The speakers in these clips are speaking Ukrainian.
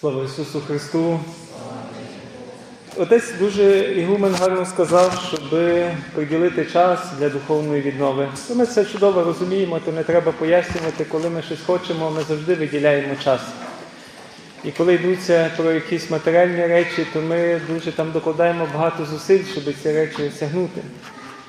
Слава Ісусу Христу! Отець дуже ігумен гарно сказав, щоб приділити час для духовної віднови. То ми це чудово розуміємо, то не треба пояснювати, коли ми щось хочемо, ми завжди виділяємо час. І коли йдуться про якісь матеріальні речі, то ми дуже там докладаємо багато зусиль, щоб ці речі осягнути.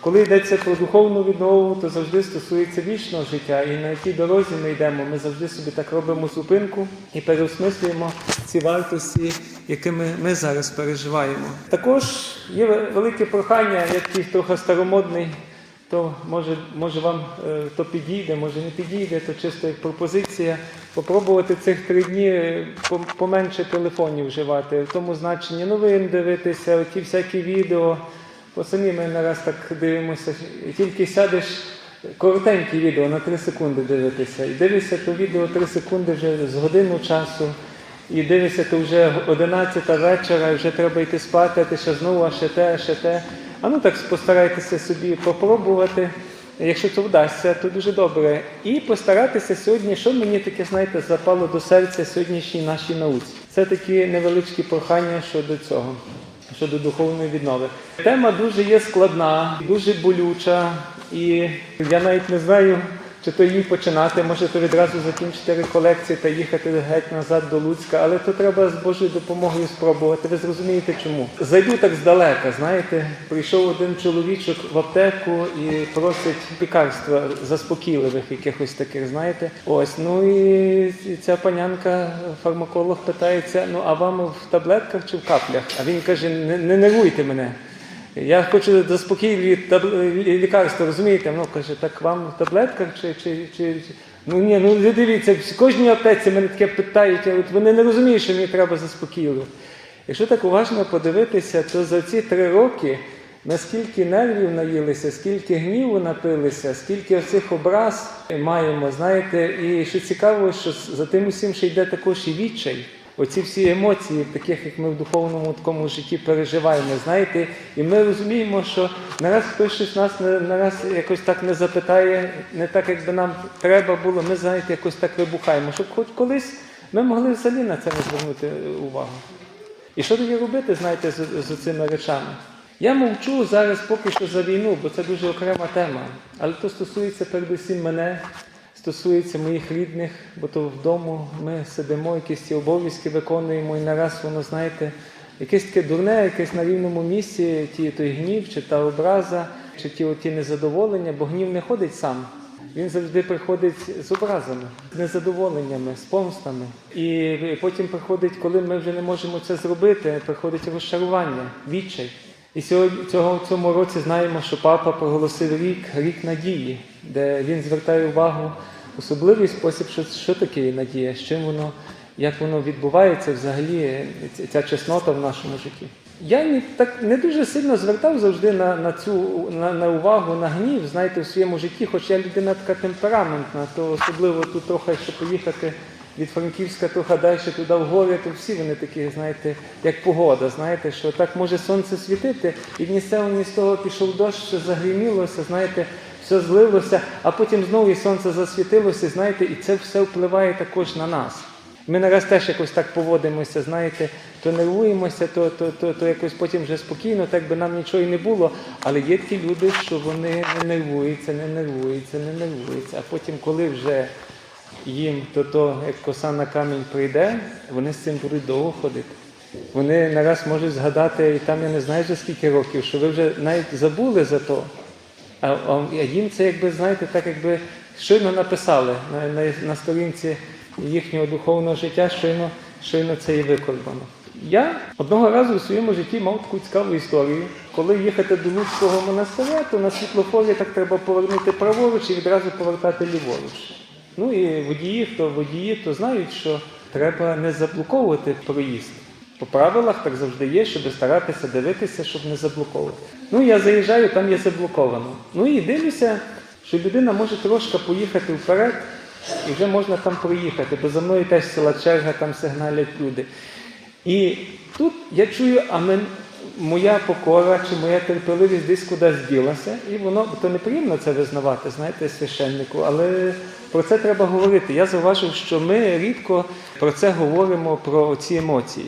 Коли йдеться про духовну віднову, то завжди стосується вічного життя. І на якій дорозі ми йдемо, ми завжди собі так робимо зупинку і переосмислюємо ці вартості, якими ми зараз переживаємо. Також є велике прохання, як ті трохи старомодний, то може, може вам е, то підійде, може не підійде, то чисто як пропозиція. Попробувати цих три дні е, по- поменше телефонів вживати, в тому значенні новин дивитися, оті всякі відео. Бо самі ми нараз так дивимося, тільки сядеш коротенькі відео на 3 секунди дивитися. І дивишся то відео 3 секунди вже з годину часу. І дивишся, то вже 11 вечора, і вже треба йти спати, а ти ще знову, а ще те, а ще те. А ну так постарайтеся собі попробувати. Якщо це вдасться, то дуже добре. І постаратися сьогодні, що мені таке, знаєте, запало до серця сьогоднішній нашій науці. Це такі невеличкі прохання щодо цього щодо духовної віднови. Тема дуже є складна, дуже болюча, і я навіть не знаю, чи то її починати, може то відразу закінчити реколекції та їхати геть назад до Луцька, але то треба з Божою допомогою спробувати. Ви зрозумієте чому? Зайду так здалека, знаєте, прийшов один чоловічок в аптеку і просить лікарства заспокійливих якихось таких, знаєте. Ось, ну і ця панянка, фармаколог питається: ну а вам в таблетках чи в каплях? А він каже: не нервуйте мене. Я хочу заспокійливі лікарства, розумієте? Ну, каже, так вам в таблетках чи. чи, чи... чи- Ну ні, ну ви дивіться, в кожній аптеці мене таке питають, от вони не розуміють, що мені треба заспокійливо. Якщо так уважно подивитися, то за ці три роки наскільки нервів наїлися, скільки гніву напилися, скільки оцих образ маємо, знаєте, і що цікаво, що за тим усім ще йде також і відчай. Оці всі емоції, таких як ми в духовному такому житті переживаємо, знаєте, і ми розуміємо, що нараз хтось щось нас на- нараз якось так не запитає, не так, як би нам треба було, ми знаєте, якось так вибухаємо, щоб хоч колись ми могли взагалі на це не звернути увагу. І що тоді робити, знаєте, з, з цими речами? Я мовчу зараз поки що за війну, бо це дуже окрема тема. Але то стосується передусім мене, стосується моїх рідних, бо то вдома ми сидимо, якісь ці обов'язки виконуємо, і нараз воно, знаєте, якесь таке дурне, якесь на рівному місці, ті той гнів, чи та образа, чи ті оті незадоволення, бо гнів не ходить сам. Він завжди приходить з образами, з незадоволеннями, з помстами. І потім приходить, коли ми вже не можемо це зробити, приходить розчарування, відчай. І сьогодні цього цьому році знаємо, що папа проголосив рік, рік надії, де він звертає увагу особливий спосіб, що, що таке надія, з чим воно, як воно відбувається взагалі, ця- чеснота в нашому житті. Я не так не дуже сильно звертав завжди на, на цю на, на увагу, на гнів, знаєте, в своєму житті, хоч я людина така темпераментна, то особливо тут трохи, якщо поїхати від Франківська трохи далі туди в гори, то всі вони такі, знаєте, як погода, знаєте, що так може сонце світити, і в місцевому з того пішов дощ, все загрімілося, знаєте, все злилося, а потім знову і сонце засвітилося, знаєте, і це все впливає також на нас. Ми нараз теж якось так поводимося, знаєте, то нервуємося, то, то, то, то якось потім вже спокійно, так би нам нічого і не було. Але є такі люди, що вони не нервуються, не нервуються, не нервуються. А потім, коли вже їм то, то як коса на камінь прийде, вони з цим будуть довго ходити. Вони нараз можуть згадати, і там я не знаю вже скільки років, що ви вже навіть забули за то. А, а їм це, якби, знаєте, так якби щойно написали на, на, на сторінці їхнього духовного життя, щойно, щойно це і викладено. Я одного разу у своєму житті мав таку цікаву історію. Коли їхати до Луцького монастиря, то на світлофорі так треба повернути праворуч і відразу повертати ліворуч. Ну і водії, хто водії, то знають, що треба не заблоковувати проїзд. По правилах так завжди є, щоб старатися дивитися, щоб не заблоковувати. Ну, я заїжджаю, там є заблоковано. Ну і дивлюся, що людина може трошки поїхати вперед, і вже можна там проїхати, бо за мною теж ціла черга, там сигналять люди. І тут я чую, а мен, моя покора чи моя терпеливість десь кудись ділася, і воно то неприємно це визнавати, знаєте, священнику, але про це треба говорити. Я зауважив, що ми рідко про це говоримо, про ці емоції,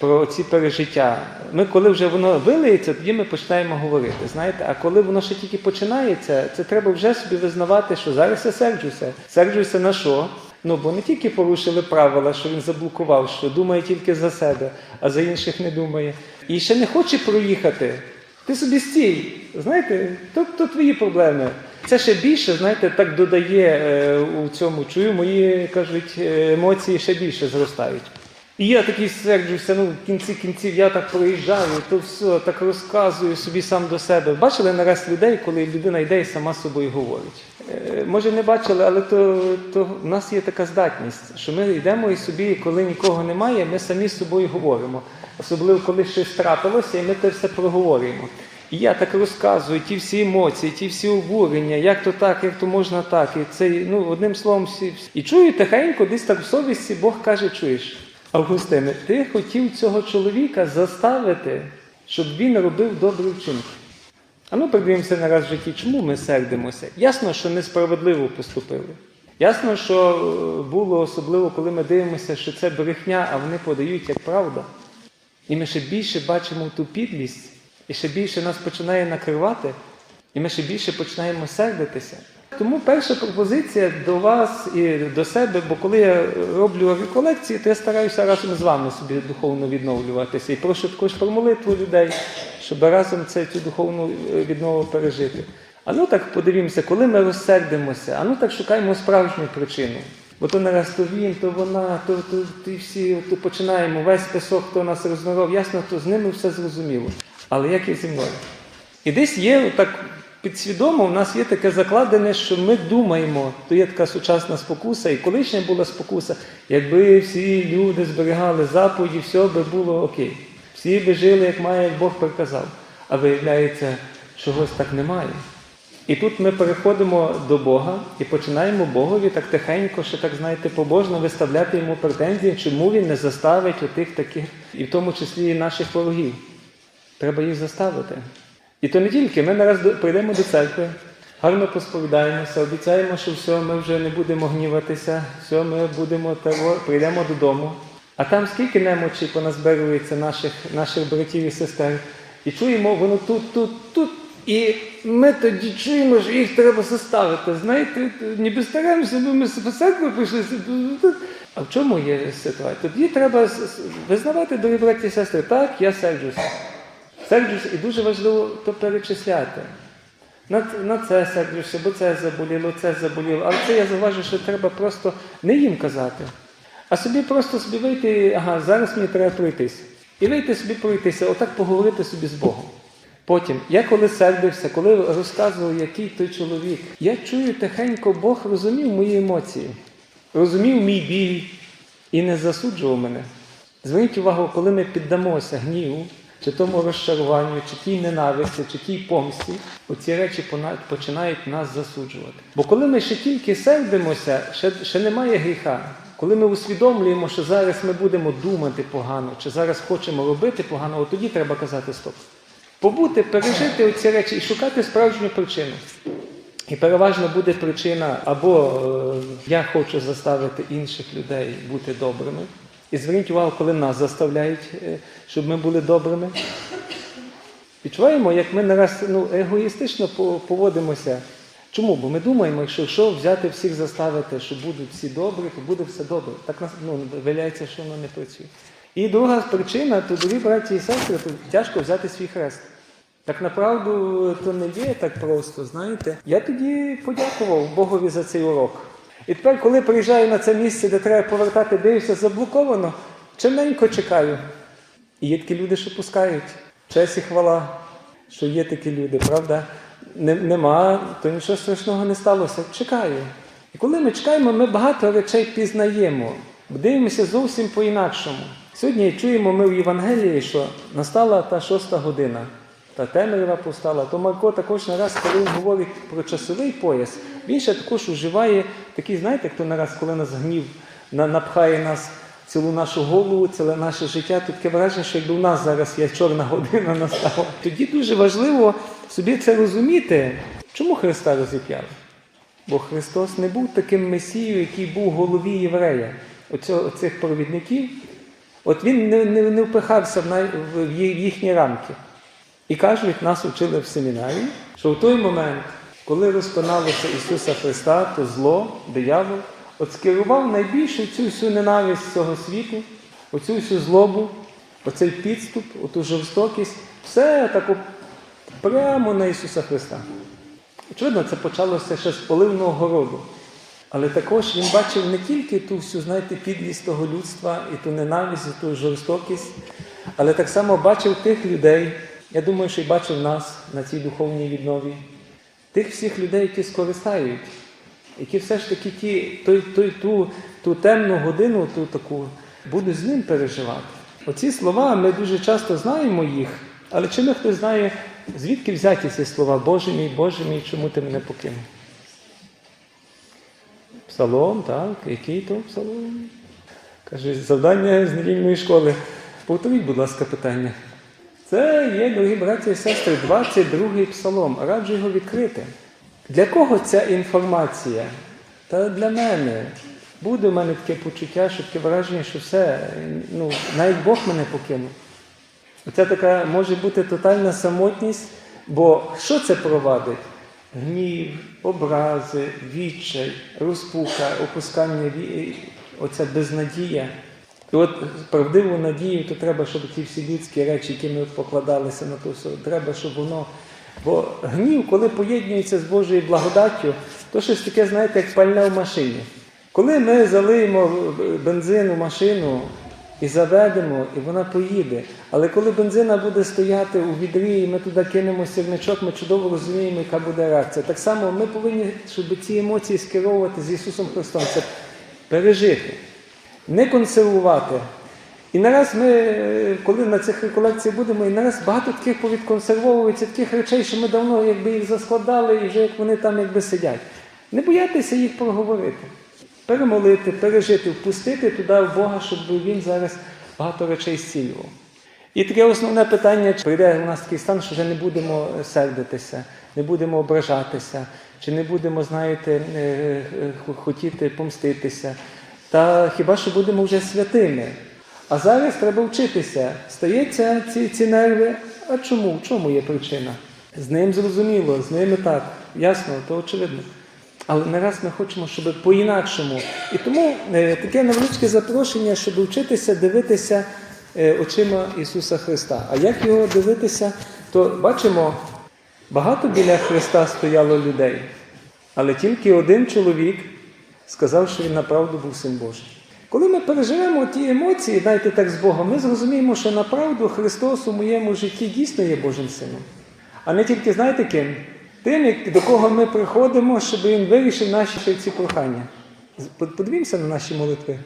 про ці пережиття. Ми, коли вже воно вилиється, тоді ми починаємо говорити. Знаєте, а коли воно ще тільки починається, це треба вже собі визнавати, що зараз я серджуся. Серджуся на що? Ну, бо не тільки порушили правила, що він заблокував, що думає тільки за себе, а за інших не думає. І ще не хоче проїхати. Ти собі стій. Знаєте, то, то твої проблеми. Це ще більше, знаєте, так додає е, у цьому. Чую, мої кажуть, е, емоції ще більше зростають. І я такий серджуся, ну в кінці кінців я так проїжджаю, то все, так розказую собі сам до себе. Бачили нараз людей, коли людина йде і сама собою говорить. Е, може не бачили, але то, то в нас є така здатність, що ми йдемо і собі, коли нікого немає, ми самі з собою говоримо. Особливо, коли щось трапилося, і ми те все проговорюємо. І я так розказую, ті всі емоції, ті всі обурення, як то так, як то можна так. І це, ну, одним словом, всі. І чую тихенько, десь так в совісті Бог каже, чуєш. Августине, ти хотів цього чоловіка заставити, щоб він робив добрі вчинки. А ну подивимося на раз в житті, чому ми сердимося. Ясно, що несправедливо поступили. Ясно, що е, було особливо, коли ми дивимося, що це брехня, а вони подають як правда. І ми ще більше бачимо ту підлість, і ще більше нас починає накривати, і ми ще більше починаємо сердитися. Тому перша пропозиція до вас і до себе, бо коли я роблю реколекції, то я стараюся разом з вами собі духовно відновлюватися. І прошу також про молитву людей, щоб разом це, цю духовну е, віднову пережити. А ну так подивімося, коли ми розсердимося, а ну так шукаємо справжню причину. Бо то нараз то він, то вона, то, то, і всі то починаємо, весь список, хто нас розноров, ясно, то з ними все зрозуміло. Але як і зі мною? І десь є так підсвідомо, в нас є таке закладене, що ми думаємо, то є така сучасна спокуса, і колишня була спокуса, якби всі люди зберігали заповіді, все би було окей. Всі би жили, як має, Бог приказав. А виявляється, чогось так немає. І тут ми переходимо до Бога і починаємо Богові так тихенько, ще так знаєте, побожно виставляти йому претензії, чому він не заставить отих таких, і в тому числі і наших ворогів. Треба їх заставити. І то не тільки, ми нараз прийдемо до церкви, гарно посповідаємося, обіцяємо, що все, ми вже не будемо гніватися, все, ми будемо того, прийдемо додому. А там скільки немочі поназбирується наших, наших братів і сестер. І чуємо, воно тут, тут, тут. І ми тоді чуємо, що їх треба заставити. Знаєте, ніби стараємося, бо ми з церкви прийшли. А в чому є ситуація? Тоді треба визнавати, дорогі браті і сестри, так, я серджуся. Серджуся, і дуже важливо то перечисляти. На, на це серджуся, бо це заболіло, це заболіло. Але це я зауважу, що треба просто не їм казати, а собі просто собі вийти, ага, зараз мені треба пройтись. І вийти собі пройтися, отак поговорити собі з Богом. Потім, я коли сердився, коли розказував, який той чоловік, я чую тихенько, Бог розумів мої емоції, розумів мій біль і не засуджував мене. Зверніть увагу, коли ми піддамося гніву, чи тому розчаруванню, чи тій ненависті, чи тій помсті, оці речі починають нас засуджувати. Бо коли ми ще тільки сердимося, ще, ще немає гріха. Коли ми усвідомлюємо, що зараз ми будемо думати погано, чи зараз хочемо робити погано, от тоді треба казати стоп. Побути, пережити оці речі і шукати справжню причину. І переважно буде причина або е, я хочу заставити інших людей бути добрими. І зверніть увагу, коли нас заставляють, е, щоб ми були добрими. Відчуваємо, як ми нараз ну, егоїстично поводимося. Чому? Бо ми думаємо, якщо що взяти всіх заставити, що будуть всі добрі, то буде все добре. Так ну, виявляється, що воно не працює. І друга причина, то дорогі браті і сестри, то тяжко взяти свій хрест. Так направду то не є так просто, знаєте. Я тоді подякував Богові за цей урок. І тепер, коли приїжджаю на це місце, де треба повертати, дивлюся, заблоковано, чимненько чекаю. І є такі люди, що пускають. Честь і хвала, що є такі люди, правда? Нема, то нічого страшного не сталося. Чекаю. І коли ми чекаємо, ми багато речей пізнаємо, дивимося зовсім по-інакшому. Сьогодні чуємо ми в Євангелії, що настала та шоста година, та темрява повстала. То Марко також нараз, коли він говорить про часовий пояс, він ще також уживає такий, знаєте, хто нараз, коли нас гнів напхає нас цілу нашу голову, ціле наше життя. Тут таке враження, що якби у нас зараз є чорна година настала. Тоді дуже важливо собі це розуміти, чому Христа розіп'яли. Бо Христос не був таким Месією, який був в голові єврея, оцього, оцих провідників. От він не, не, не впихався в, най, в їхні рамки. І кажуть, нас вчили в семінарії, що в той момент, коли розпиналося Ісуса Христа, то зло, диявол, от скерував найбільшу цю всю ненависть цього світу, оцю всю злобу, оцей підступ, оту жорстокість, все тако прямо на Ісуса Христа. Очевидно, це почалося ще з поливного городу. Але також він бачив не тільки ту всю, знаєте, підлість того людства і ту ненависть, і ту жорстокість, але так само бачив тих людей, я думаю, що й бачив нас на цій духовній віднові, тих всіх людей, які скористають, які все ж таки ті, той, той, ту, ту темну годину, ту таку, будуть з ним переживати. Оці слова ми дуже часто знаємо їх, але чи ми хтось знає, звідки взяті ці слова Боже мій, Боже мій, чому ти мене покинув? Псалом, так, який то псалом? Каже, завдання з недільної школи. Повторіть, будь ласка, питання. Це є, дорогі браті і сестри, 22-й псалом. Раджу його відкрити. Для кого ця інформація? Та для мене. Буде в мене таке почуття, що таке враження, що все, ну, навіть Бог мене покинув. Оце така може бути тотальна самотність, бо що це провадить? Гнів, образи, відчай, розпука, опускання, оця безнадія. І от правдиву надію, то треба, щоб ті всі людські речі, які ми покладалися на то все, треба, щоб воно. Бо гнів, коли поєднується з Божою благодаттю, то щось таке, знаєте, як пальне в машині. Коли ми залиємо бензин у машину і заведемо, і вона поїде. Але коли бензина буде стояти у відрі, і ми туди кинемо сірничок, ми чудово розуміємо, яка буде реакція. Так само ми повинні, щоб ці емоції скеровувати з Ісусом Христом, це пережити, не консервувати. І нараз ми, е, коли на цих реколекціях будемо, і нараз багато таких повідконсервовується, таких речей, що ми давно якби їх заскладали, і вже як вони там якби сидять. Не боятися їх проговорити, перемолити, пережити, впустити туди в Бога, щоб він зараз багато речей зцілював. І таке основне питання, чи прийде у нас такий стан, що вже не будемо сердитися, не будемо ображатися, чи не будемо, знаєте, е, е, хотіти помститися. Та хіба що будемо вже святими. А зараз треба вчитися. Стається ці, ці нерви. А чому? В чому є причина? З ним зрозуміло, з ними так, ясно, то очевидно. Але не раз ми хочемо, щоб по-інакшому. І тому е, таке невеличке запрошення, щоб вчитися дивитися е, очима Ісуса Христа. А як його дивитися, то бачимо, багато біля Христа стояло людей, але тільки один чоловік сказав, що він направду був син Божий. Коли ми переживемо ті емоції, знаєте, так з Богом, ми зрозуміємо, що направду Христос у моєму житті дійсно є Божим сином. А не тільки, знаєте ким? Тим, до кого ми приходимо, щоб він вирішив наші ці прохання. Подивімося на наші молитви.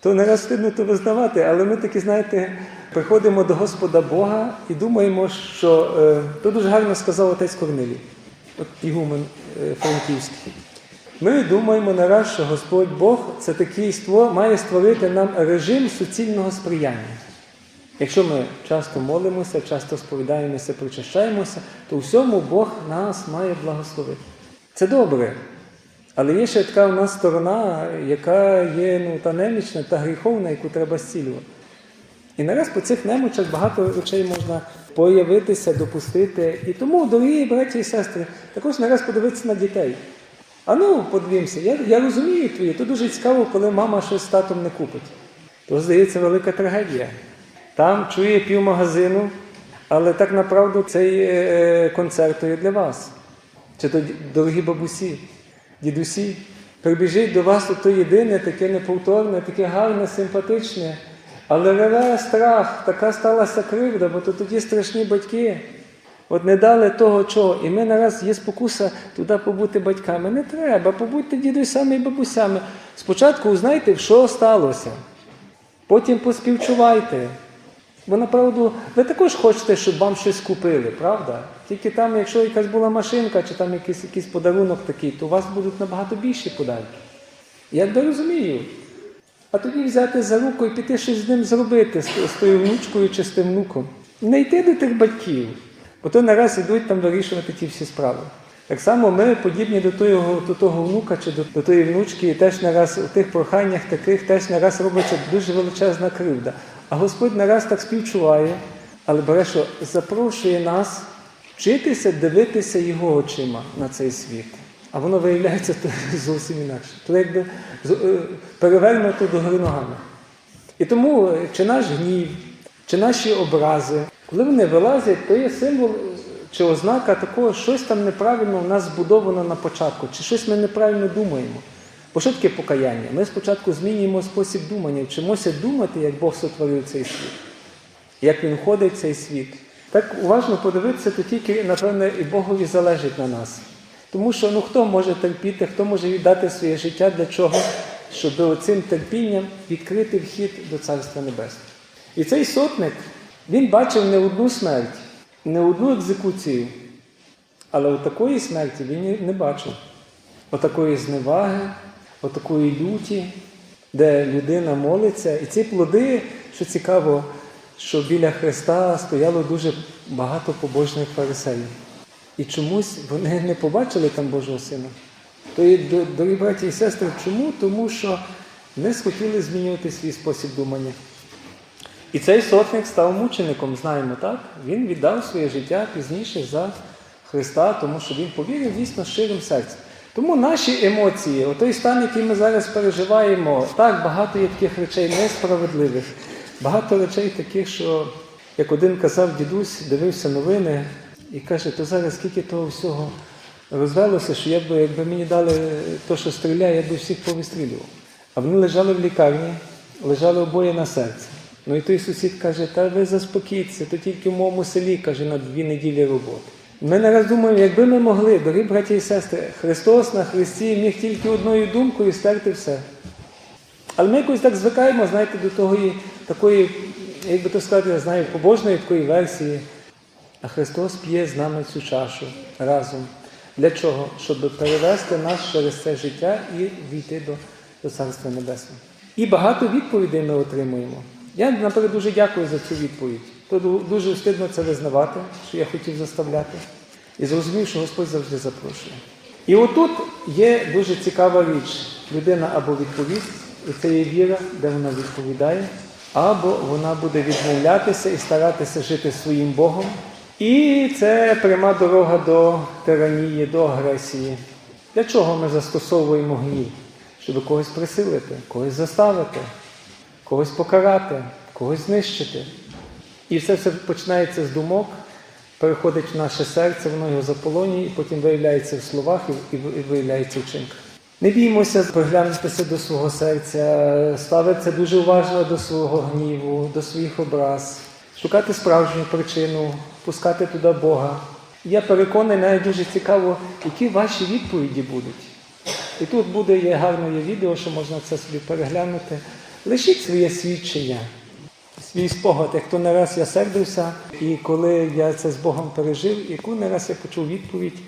То не раз стидно то визнавати, але ми таки, знаєте, приходимо до Господа Бога і думаємо, що е, то дуже гарно сказав отець Корнилій, от Ігумен е, Франківський. Ми думаємо нараз, що Господь Бог це такий створ, має створити нам режим суцільного сприяння. Якщо ми часто молимося, часто сповідаємося, причащаємося, то всьому Бог нас має благословити. Це добре. Але є ще така у нас сторона, яка є ну, та немічна, та гріховна, яку треба зцілювати. І нараз по цих немочах багато речей можна появитися, допустити. І тому, дорогі браті і сестри, також нараз подивитися на дітей. А ну, подивімося, я, я розумію твоє, то дуже цікаво, коли мама щось з татом не купить. То, здається, велика трагедія. Там чує пів магазину, але так направду цей е, концерт є для вас. Чи то дорогі бабусі, дідусі, прибіжить до вас то єдине, таке неповторне, таке гарне, симпатичне. Але реве страх, така сталася кривда, бо то тоді страшні батьки. От не дали того чого. І ми нараз є спокуса туди побути батьками. Не треба, побудьте дідусями і бабусями. Спочатку узнайте, що сталося. Потім поспівчувайте. Бо направду ви також хочете, щоб вам щось купили, правда? Тільки там, якщо якась була машинка чи там якийсь, якийсь подарунок такий, то у вас будуть набагато більші подарки. Я би розумію. А тоді взяти за руку і піти щось з ним зробити, з, з тою внучкою чи з тим внуком. Не йти до тих батьків, бо то нараз ідуть там вирішувати ті всі справи. Так само ми подібні до того, до того внука чи до, до тої внучки, і теж не раз у тих проханнях таких теж не раз робиться дуже величезна кривда. А Господь не раз так співчуває, але бере, що запрошує нас вчитися дивитися його очима на цей світ. А воно виявляється зовсім інакше. То якби е, перевернуто до гори ногами. І тому е, чи наш гнів, чи наші образи, коли вони вилазять, то є символ чи ознака такого, щось там неправильно у нас збудовано на початку, чи щось ми неправильно думаємо. Бо що таке покаяння? Ми спочатку змінюємо спосіб думання, вчимося думати, як Бог сотворив цей світ, як Він ходить в цей світ. Так уважно подивитися, то тільки, напевне, і Богові залежить на нас. Тому що ну, хто може терпіти, хто може віддати своє життя для чого? Щоб цим терпінням відкрити вхід до Царства Небесного. І цей сотник, він бачив не одну смерть, не одну екзекуцію, але от такої смерті він не бачив. Отакої зневаги, отакої люті, де людина молиться. І ці плоди, що цікаво, що біля Христа стояло дуже багато побожних фарисеїв. І чомусь вони не побачили там Божого Сина. То дорогі браті і сестри, чому? Тому що не схотіли змінювати свій спосіб думання. І цей сотник став мучеником, знаємо, так? Він віддав своє життя пізніше за Христа, тому що він повірив дійсно щирим серцем. Тому наші емоції, той стан, який ми зараз переживаємо, так багато є таких речей несправедливих, багато речей таких, що, як один казав дідусь, дивився новини і каже, то зараз скільки того всього розвелося, що я б, якби мені дали то, що стріляє, я б всіх повистрілював. А вони лежали в лікарні, лежали обоє на серці. Ну і той сусід каже, та ви заспокіться, то тільки в моєму селі, каже, на дві неділі роботи. Ми не раз думаємо, якби ми могли, дорогі браті і сестри, Христос на Христі міг тільки одною думкою стерти все. Але ми якось так звикаємо, знаєте, до того такої, як би то сказати, я знаю, побожної такої версії. А Христос п'є з нами цю чашу разом. Для чого? Щоб перевести нас через це життя і війти до, до Царства Небесного. І багато відповідей ми отримуємо. Я наперед дуже дякую за цю відповідь. То дуже встидно це визнавати, що я хотів заставляти. І зрозумів, що Господь завжди запрошує. І отут є дуже цікава річ. Людина або відповість, і це є віра, де вона відповідає, або вона буде відмовлятися і старатися жити своїм Богом. І це пряма дорога до тиранії, до агресії. Для чого ми застосовуємо гнів? Щоб когось присилити, когось заставити, когось покарати, когось знищити. І все це починається з думок, переходить в наше серце, воно його заполонює, і потім виявляється в словах і, виявляється в вчинках. Не біймося приглянутися до свого серця, ставитися дуже уважно до свого гніву, до своїх образ, шукати справжню причину, пускати туди Бога. Я переконаний, навіть дуже цікаво, які ваші відповіді будуть. І тут буде є гарне відео, що можна це собі переглянути. Лишіть своє свідчення, свій спогад, як то не раз я сердився, і коли я це з Богом пережив, яку не раз я почув відповідь.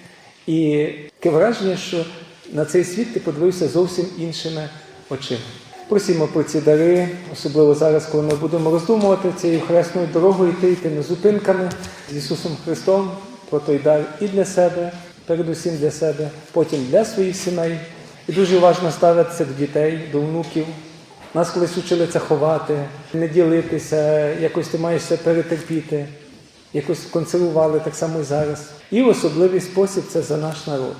І таке враження, що на цей світ ти подивився зовсім іншими очима. Просімо про ці дари, особливо зараз, коли ми будемо роздумувати цією хресною дорогою йти, тими зупинками з Ісусом Христом, про той дар і для себе, передусім для себе, потім для своїх сімей. І дуже уважно ставитися до дітей, до внуків. Нас колись учили це ховати, не ділитися, якось ти маєш це перетерпіти, якось консервували так само і зараз. І в особливий спосіб це за наш народ.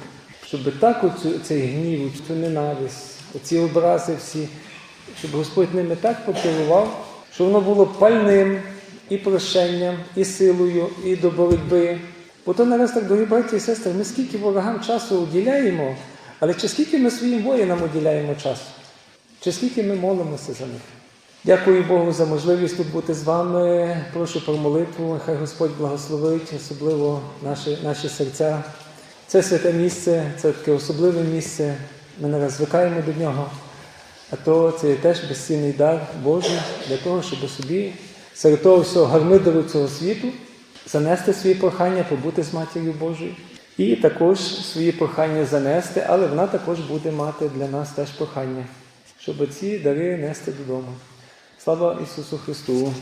Щоб так оцю, цей гнів, цю ненависть, оці образи всі, щоб Господь ними так покерував, що воно було пальним і прощенням, і силою, і до боротьби. Бо то нараз так, дорогі браті і сестри, ми скільки ворогам часу уділяємо, але чи скільки ми своїм воїнам уділяємо часу? Чи скільки ми молимося за них? Дякую Богу за можливість тут бути з вами. Прошу про молитву. Хай Господь благословить, особливо наші, наші серця. Це святе місце, це таке особливе місце. Ми не раз звикаємо до нього. А то це є теж безцінний дар Божий для того, щоб собі серед того всього гармидеру цього світу занести свої прохання, побути з матір'ю Божою. І також свої прохання занести, але вона також буде мати для нас теж прохання, щоб ці дари нести додому. Слава Ісусу Христу!